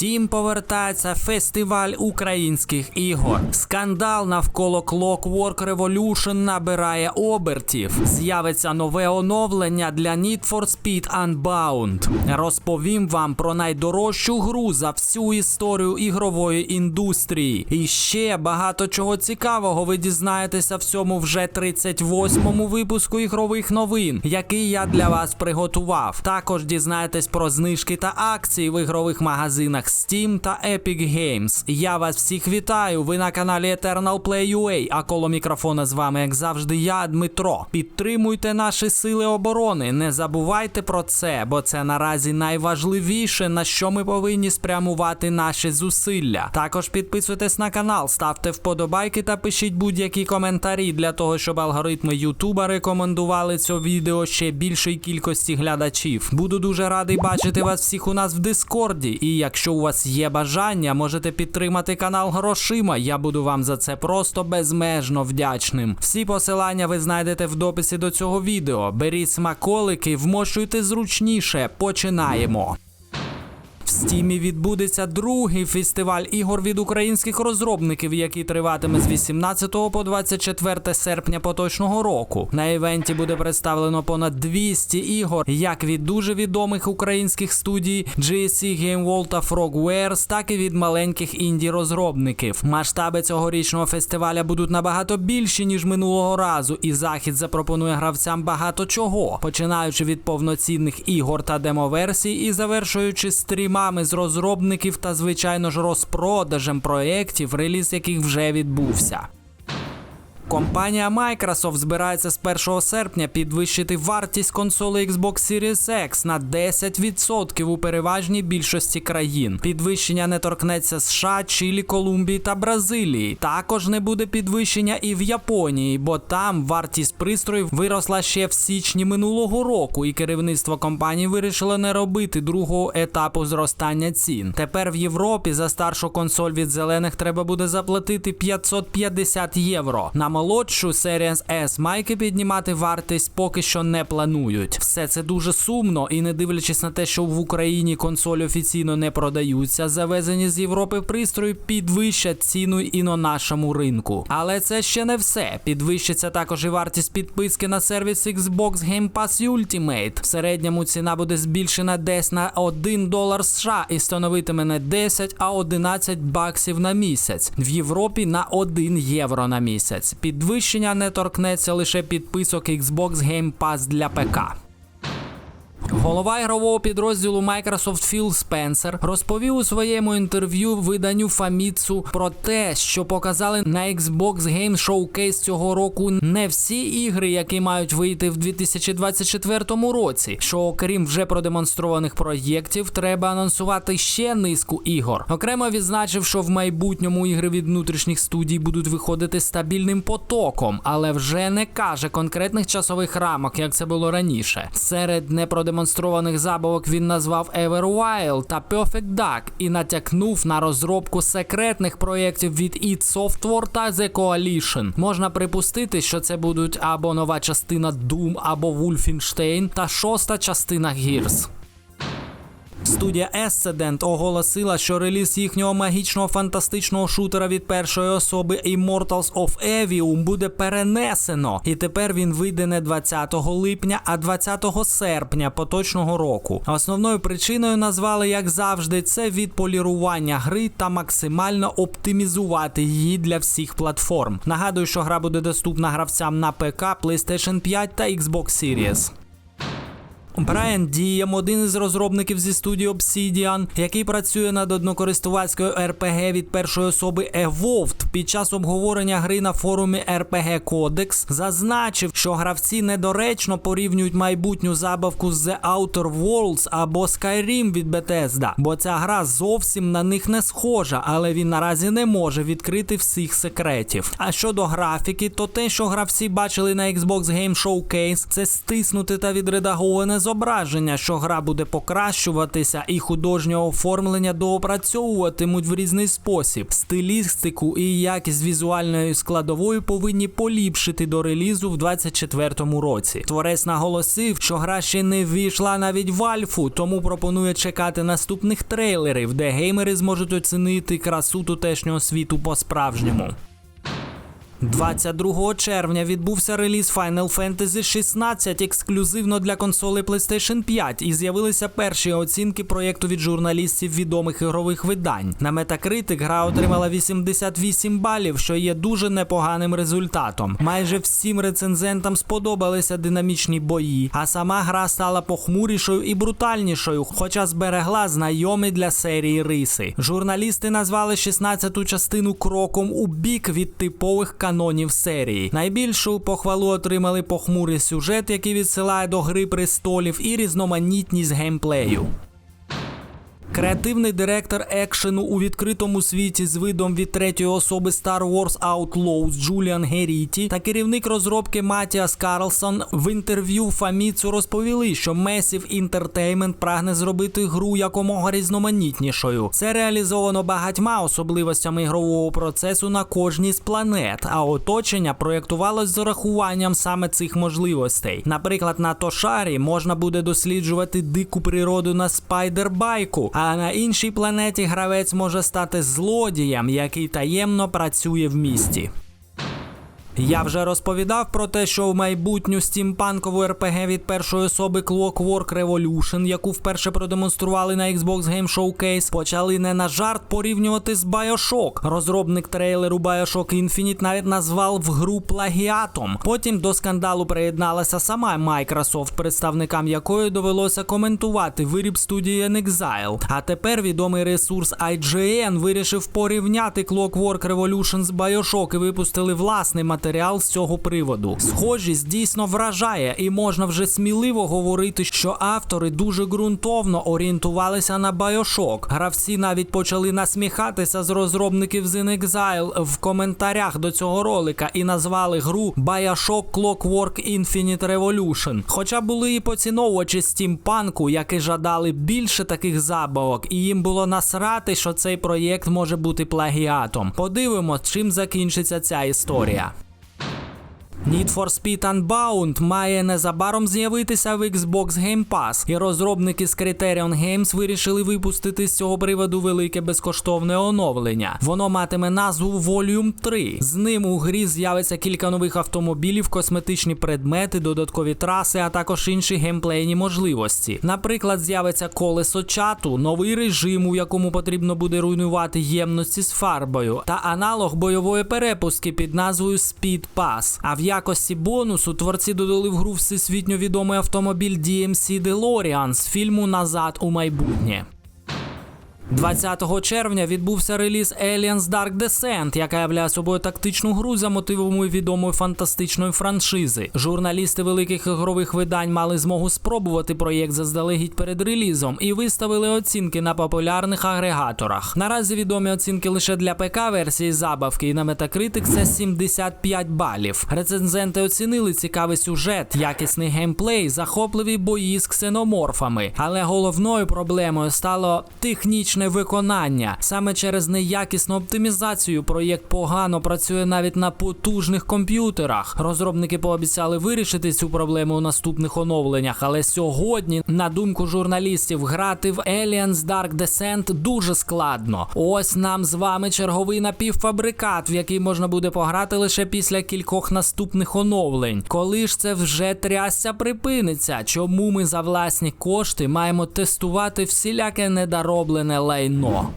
Steam повертається фестиваль українських ігор. Скандал навколо Clockwork Revolution набирає обертів. З'явиться нове оновлення для Need for Speed Unbound. Розповім вам про найдорожчу гру за всю історію ігрової індустрії. І ще багато чого цікавого ви дізнаєтеся в цьому вже 38-му випуску ігрових новин, який я для вас приготував. Також дізнаєтесь про знижки та акції в ігрових магазинах Steam та Epic Games. Я вас всіх вітаю. Ви на каналі Eternal Play UA, а коло мікрофона з вами, як завжди, я, Дмитро. Підтримуйте наші сили оборони. Не забувайте про це, бо це наразі найважливіше, на що ми повинні спрямувати наші зусилля. Також підписуйтесь на канал, ставте вподобайки та пишіть будь-які коментарі для того, щоб алгоритми Ютуба рекомендували це відео ще більшій кількості глядачів. Буду дуже радий бачити вас всіх у нас в Дискорді. І якщо у вас є бажання, можете підтримати канал грошима. Я буду вам за це просто безмежно вдячним. Всі посилання ви знайдете в дописі до цього відео. Беріть смаколики, вмощуйте зручніше. Починаємо. Стімі відбудеться другий фестиваль ігор від українських розробників, який триватиме з 18 по 24 серпня поточного року. На івенті буде представлено понад 200 ігор, як від дуже відомих українських студій GSC Game World та Frogwares, так і від маленьких інді розробників. Масштаби цьогорічного фестиваля будуть набагато більші ніж минулого разу, і захід запропонує гравцям багато чого, починаючи від повноцінних ігор та демоверсій і завершуючи стрімами з розробників та звичайно ж розпродажем проєктів, реліз яких вже відбувся. Компанія Microsoft збирається з 1 серпня підвищити вартість консоли Xbox Series X на 10% у переважній більшості країн. Підвищення не торкнеться США, Чилі, Колумбії та Бразилії. Також не буде підвищення і в Японії, бо там вартість пристроїв виросла ще в січні минулого року, і керівництво компанії вирішило не робити другого етапу зростання цін. Тепер в Європі за старшу консоль від зелених треба буде заплатити 550 євро. На молодшу Series S майки піднімати вартість поки що не планують. Все це дуже сумно, і не дивлячись на те, що в Україні консолі офіційно не продаються, завезені з Європи пристрої підвищать ціну і на нашому ринку. Але це ще не все. Підвищиться також і вартість підписки на сервіс Xbox Game Pass Ultimate. В середньому ціна буде збільшена десь на 1 долар США і становитиме не 10, а 11 баксів на місяць. В Європі на 1 євро на місяць. Підвищення не торкнеться лише підписок Xbox Game Pass для ПК. Голова ігрового підрозділу Microsoft Філ Спенсер розповів у своєму інтерв'ю виданню Famitsu про те, що показали на Xbox Game Showcase цього року не всі ігри, які мають вийти в 2024 році. Що окрім вже продемонстрованих проєктів, треба анонсувати ще низку ігор. Окремо відзначив, що в майбутньому ігри від внутрішніх студій будуть виходити стабільним потоком, але вже не каже конкретних часових рамок, як це було раніше. Серед непродемонстрованих демонстрованих забавок він назвав Everwild та Perfect Duck і натякнув на розробку секретних проєктів від id Software та The Coalition. Можна припустити, що це будуть або нова частина Doom, або Wolfenstein та шоста частина Gears. Студія Escedent оголосила, що реліз їхнього магічного фантастичного шутера від першої особи Immortals of Evium буде перенесено, і тепер він вийде не 20 липня, а 20 серпня поточного року. Основною причиною назвали, як завжди, це відполірування гри та максимально оптимізувати її для всіх платформ. Нагадую, що гра буде доступна гравцям на ПК, PlayStation 5 та Xbox Series. Брайан Дієм, один із розробників зі студії Obsidian, який працює над однокористувацькою RPG від першої особи Evolved, під час обговорення гри на форумі RPG Codex, зазначив, що гравці недоречно порівнюють майбутню забавку з The Outer Worlds або Skyrim від Bethesda, бо ця гра зовсім на них не схожа, але він наразі не може відкрити всіх секретів. А щодо графіки, то те, що гравці бачили на Xbox Game Showcase, це стиснуте та відредаговане зображення, що гра буде покращуватися, і художнє оформлення доопрацьовуватимуть в різний спосіб. Стилістику і якість візуальної складової повинні поліпшити до релізу в 2024 році. Творець наголосив, що гра ще не ввійшла навіть в альфу, тому пропонує чекати наступних трейлерів, де геймери зможуть оцінити красу тутешнього світу по-справжньому. 22 червня відбувся реліз Final Fantasy 16 ексклюзивно для консолей PlayStation 5 і з'явилися перші оцінки проєкту від журналістів відомих ігрових видань. На Metacritic гра отримала 88 балів, що є дуже непоганим результатом. Майже всім рецензентам сподобалися динамічні бої, а сама гра стала похмурішою і брутальнішою, хоча зберегла знайомі для серії риси. Журналісти назвали 16-ту частину кроком у бік від типових канонів серії. Найбільшу похвалу отримали похмурий сюжет, який відсилає до гри престолів, і різноманітність геймплею. Креативний директор екшену у відкритому світі з видом від третьої особи Star Wars Outlaws Джуліан Геріті та керівник розробки Матіас Карлсон в інтерв'ю Famitsu розповіли, що Massive Entertainment прагне зробити гру якомога різноманітнішою. Це реалізовано багатьма особливостями ігрового процесу на кожній з планет, а оточення проєктувалось з урахуванням саме цих можливостей. Наприклад, на Тошарі можна буде досліджувати дику природу на спайдербайку. А на іншій планеті гравець може стати злодієм, який таємно працює в місті. Я вже розповідав про те, що в майбутню стімпанкову РПГ від першої особи Clockwork Revolution, яку вперше продемонстрували на Xbox Game Showcase, почали не на жарт порівнювати з Bioshock. Розробник трейлеру Bioshock Infinite навіть назвав гру плагіатом. Потім до скандалу приєдналася сама Microsoft, представникам якої довелося коментувати виріб студії Exile. А тепер відомий ресурс IGN вирішив порівняти Clockwork Revolution з Bioshock і випустили власний матеріал з цього приводу. Схожість дійсно вражає, і можна вже сміливо говорити, що автори дуже ґрунтовно орієнтувалися на Bioshock. Гравці навіть почали насміхатися з розробників з Exile в коментарях до цього ролика і назвали гру Bioshock Clockwork Infinite Revolution. Хоча були і поціновувачі стімпанку, які жадали більше таких забавок, і їм було насрати, що цей проєкт може бути плагіатом. Подивимось, чим закінчиться ця історія. Need for Speed Unbound має незабаром з'явитися в Xbox Game Pass, і розробники з Criterion Games вирішили випустити з цього приводу велике безкоштовне оновлення. Воно матиме назву Volume 3. З ним у грі з'явиться кілька нових автомобілів, косметичні предмети, додаткові траси, а також інші геймплейні можливості. Наприклад, з'явиться колесо чату, новий режим, у якому потрібно буде руйнувати ємності з фарбою, та аналог бойової перепустки під назвою Speed Pass. А в якості бонусу творці додали в гру всесвітньо відомий автомобіль DMC DeLorean з фільму Назад у майбутнє. 20 червня відбувся реліз Aliens Dark Descent, яка являє собою тактичну гру за мотивами відомої фантастичної франшизи. Журналісти великих ігрових видань мали змогу спробувати проєкт заздалегідь перед релізом і виставили оцінки на популярних агрегаторах. Наразі відомі оцінки лише для ПК-версії забавки, і на Metacritic це 75 балів. Рецензенти оцінили цікавий сюжет, якісний геймплей, захопливі бої з ксеноморфами. Але головною проблемою стало технічне виконання. Саме через неякісну оптимізацію проєкт погано працює навіть на потужних комп'ютерах. Розробники пообіцяли вирішити цю проблему у наступних оновленнях, але сьогодні, на думку журналістів, грати в Aliens Dark Descent дуже складно. Ось нам з вами черговий напівфабрикат, в який можна буде пограти лише після кількох наступних оновлень. Коли ж це вже трясся припиниться? Чому ми за власні кошти маємо тестувати всіляке недороблене лайно?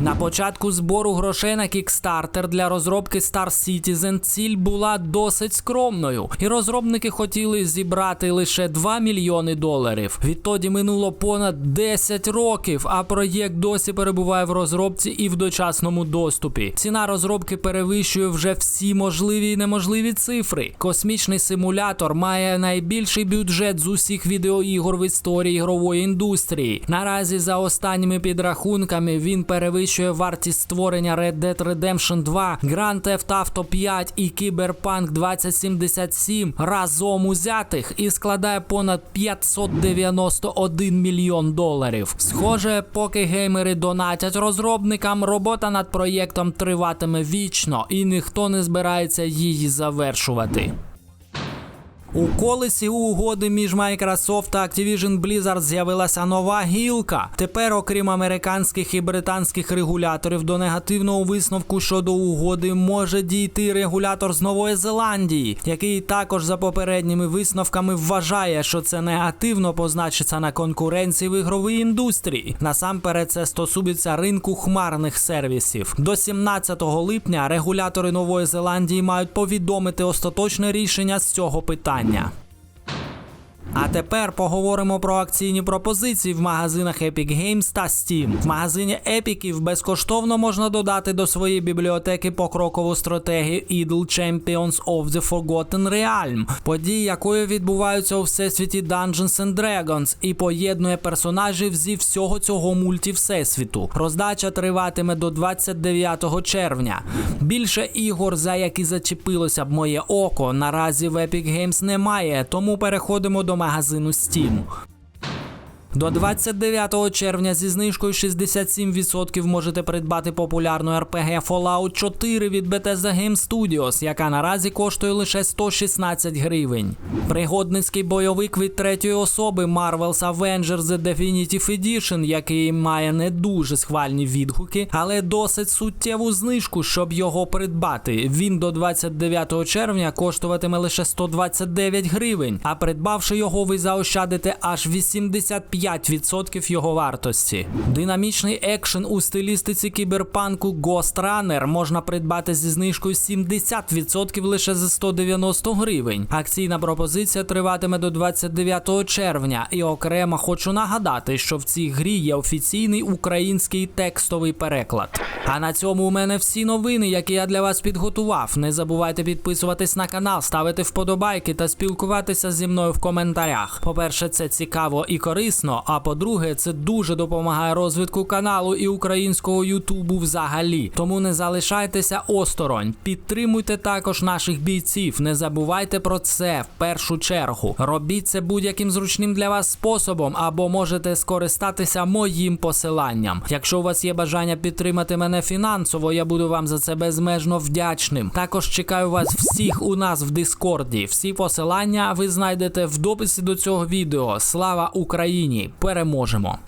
На початку збору грошей на Kickstarter для розробки Star Citizen ціль була досить скромною, і розробники хотіли зібрати лише 2 мільйони доларів. Відтоді минуло понад 10 років, а проєкт досі перебуває в розробці і в дочасному доступі. Ціна розробки перевищує вже всі можливі і неможливі цифри. Космічний симулятор має найбільший бюджет з усіх відеоігор в історії ігрової індустрії. Наразі за останніми підрахунками він перевищує перевищує вартість створення Red Dead Redemption 2, Grand Theft Auto 5 і Cyberpunk 2077 разом узятих і складає понад 591 мільйон доларів. Схоже, поки геймери донатять розробникам, робота над проєктом триватиме вічно, і ніхто не збирається її завершувати. У колесі угоди між Microsoft та Activision Blizzard з'явилася нова гілка. Тепер, окрім американських і британських регуляторів, до негативного висновку щодо угоди може дійти регулятор з Нової Зеландії, який також за попередніми висновками вважає, що це негативно позначиться на конкуренції в ігровій індустрії. Насамперед, це стосується ринку хмарних сервісів. До 17 липня регулятори Нової Зеландії мають повідомити остаточне рішення з цього питання навчання. А тепер поговоримо про акційні пропозиції в магазинах Epic Games та Steam. В магазині Епіків безкоштовно можна додати до своєї бібліотеки покрокову стратегію Idle Champions of the Forgotten Realm, події якої відбуваються у всесвіті Dungeons and Dragons і поєднує персонажів зі всього цього мультівсесвіту. Роздача триватиме до 29 червня. Більше ігор, за які зачепилося б моє око, наразі в Epic Games немає, тому переходимо до магазину Steam. До 29 червня зі знижкою 67% можете придбати популярну RPG Fallout 4 від Bethesda Game Studios, яка наразі коштує лише 116 гривень. Пригодницький бойовик від третьої особи Marvel's Avengers The Definitive Edition, який має не дуже схвальні відгуки, але досить суттєву знижку, щоб його придбати. Він до 29 червня коштуватиме лише 129 гривень, а придбавши його, ви заощадите аж 85 5% його вартості. Динамічний екшен у стилістиці кіберпанку Ghost Runner можна придбати зі знижкою 70% лише за 190 гривень. Акційна пропозиція триватиме до 29 червня. І окремо хочу нагадати, що в цій грі є офіційний український текстовий переклад. А на цьому у мене всі новини, які я для вас підготував. Не забувайте підписуватись на канал, ставити вподобайки та спілкуватися зі мною в коментарях. По-перше, це цікаво і корисно. А по-друге, це дуже допомагає розвитку каналу і українського Ютубу взагалі. Тому не залишайтеся осторонь. Підтримуйте також наших бійців. Не забувайте про це в першу чергу. Робіть це будь-яким зручним для вас способом, або можете скористатися моїм посиланням. Якщо у вас є бажання підтримати мене фінансово, я буду вам за це безмежно вдячним. Також чекаю вас всіх у нас в Дискорді. Всі посилання ви знайдете в дописі до цього відео. Слава Україні! Переможемо!